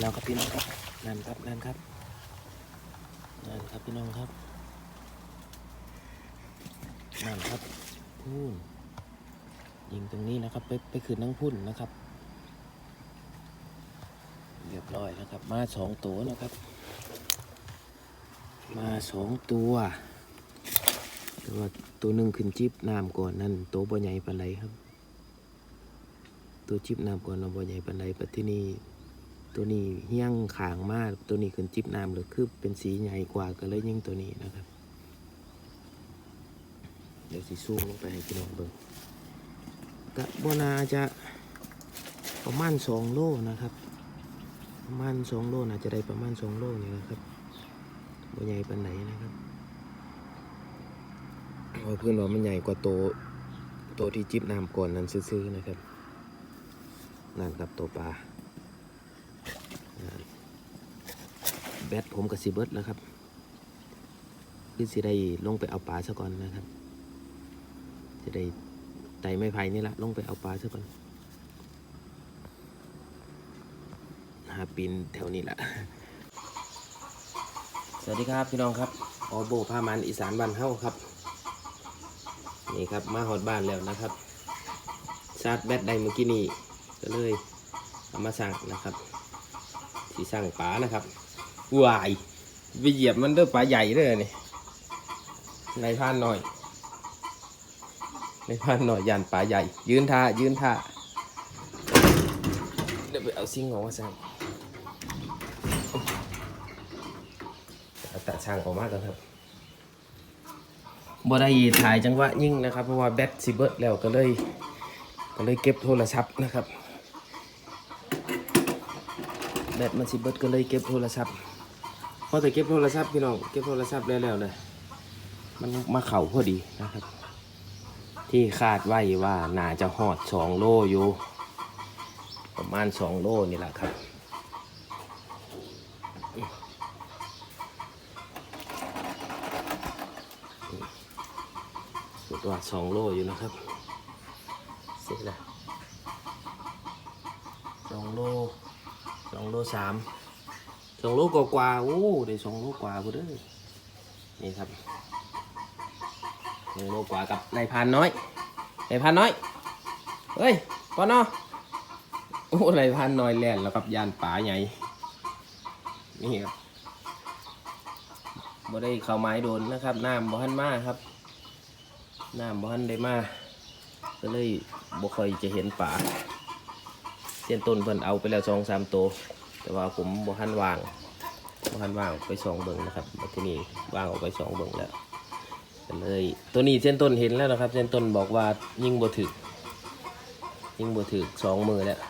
แล้วครับพี่น้องครับนั่นครับนั่นครับนั่นครับพี่น้องครับนั่นครับพูนยิงตรงนี้นะครับ ไปไปคืนนั่งพุ่นนะครับเรียบร้อยนะครับ มาสองตัวนะครับ มาสองตัวแต่ว่าตัวหนึ่งขึ้นจิบน้ำก่อนนั่นตัวบ่ใหญ่ปานไรครับ ตัวจิบน้ำก่อนเราบ่ใหญ่ปานไรปัที่นี่ ตัวนี้เฮี้ยงขางมากตัวนี้ขึ้นจิบน้ำเลยคือเป็นสีใหญ่กว่าก็เลยยิ่งตัวนี้นะครับ เดี๋ยวสีซูมลงไปให้พี่น้องเบิ่งกะบนาจะประมาณสองโลนะครับ ประมาณสองโลน่าจะได้ประมาณสองโลนี่นะครับบ่ใหญ่ปานไหนนะครับเพราะเพื่อนว่ามันใหญ่กว่าโตโตที่จิบน้ำก่อนนั้นซื้อๆนะครับนั่นครับตัวปลา แบตผมกับซีเบิร์ดแล้วครับคือสิได้ลงไปเอาปลาซะก่อนนะครับจะได้ไต่ไม้ไผ่นี่ละลงไปเอาปลาซะก่อนหาปีนแถวนี้ละสวัสดีครับพี่น้องครับออโบพามันอีสานบ้านเฮ้าครับ นี่ครับมาหอดบ้านแล้วนะครับชาร์จแบตได้เมื่อกี้นี้ก็เลยเอามาสั่งนะครับ สีสั่งปลานะครับวายไปเหยียบมันเด้อปลาใหญ่เด้อนี่ในพานหน่อยในพานหน่อยยันปลาใหญ่ ยืนท่ายืนท่าเดี๋ยวไปเอาซิงออกมาสั่งตัดช่างออกมากันครับบ่ได้ถ่ายจังหวะยิ่งนะครับ เพราะว่าแบตสิเบิร์ดแล้วก็เลยก็เลยเก็บโทรศัพท์นะครับ แบตมันสิเบิดก็เลยเก็บโทรศัพท์พอแต่เก็บโทรศัพท์พี่น้องเก็บโทรศัพท์แล้วแล้วเลยมันมาเข่าพอดีนะครับ ที่คาดไว้ว่าน่าจะหอดสองโลอยู่ประมาณสองโลนี่แหละครับสุดว่าสองโลอยู่นะครับเสร็จแล้วสองโล องโลสามสองโลกว่ากว่าโอ้ได้สองโลกว่าพอเด้อนี่ครับสองโลกว่ากับนายพรานน้อยนายพรานน้อยเฮ้ยปอนอโอ้นายพรานน้อยแล่นแล้วกับยานป่าใหญ่นี่ครับบ่ได้เข้าไม้โดนนะครับน้ำบ่ทันมาครับน้ำบ่ทันได้มาก็เลยบ่ค่อยจะเห็นป่า เส้นต้นเพิ่นเอาไปแล้วสองสามตัวแต่ว่าผมบ่ทันวางบ่ทันวางไปสองเบิ่งนะครับทีนี้วางออกไปสองเบิ่งแล้วก็เลยตัวนี้เส้นต้นเห็นแล้วนะครับ เส้นต้นบอกว่ายิ่งบ่ถึก ยิ่งบ่ถึกสองมือแล้ว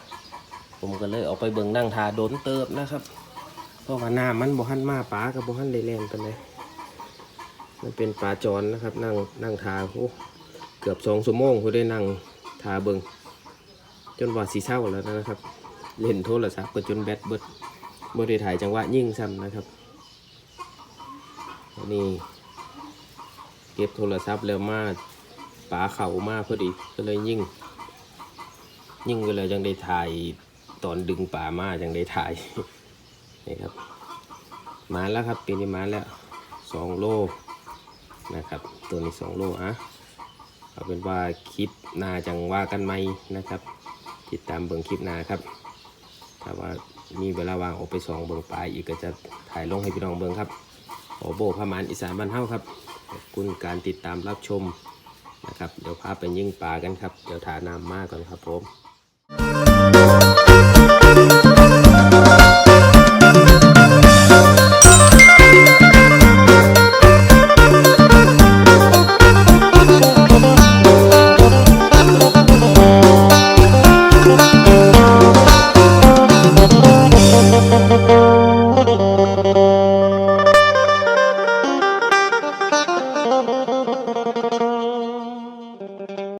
ผมก็เลยออกไปเบิ่งนั่งทาโดนเติบนะครับ เพราะว่าน้ำมันบ่ทันมาป่ากับบ่ทันได้แล่นปานใดมันเป็นปลาจรนะครับ นั่งนั่งทาโอ้เกือบสองชั่วโมงเขาได้นั่งทาเบิง จนว่าสีเศร้าแล้วนะครับ เล่นโทรศัพท์ก็จนแบตเบิดบริถ่ายจังหวะยิ่งซ้ำนะครับนนี้เก็บโทรศัพท์แล้วมาปลาเข่ามาพอดีก็เลยยิ่ง ยิ่งก็เลายังได้ถ่ายตอนดึงปลามายังได้ถ่ายนี่ครับมาแล้วครับปีนี้มาแล้วสองโลนะครับ ตัวนี้สองโลอะเอาเป็นว่าคลิปหนาจังว่ากันไหมนะครับ ติดตามเบิ่งคลิปหน้าครับถ้าว่ามีเวลาวางออกไปสองเบิ่งปลายอีกก็จะถ่ายลงให้พี่น้องเบิ่งครับโอโบพมานอีสานบ้านเฮาครับขอบคุณการติดตามรับชมนะครับเดี๋ยวพาไปยิ่งปลากันครับ เดี๋ยวถานำมากก่อนครับผม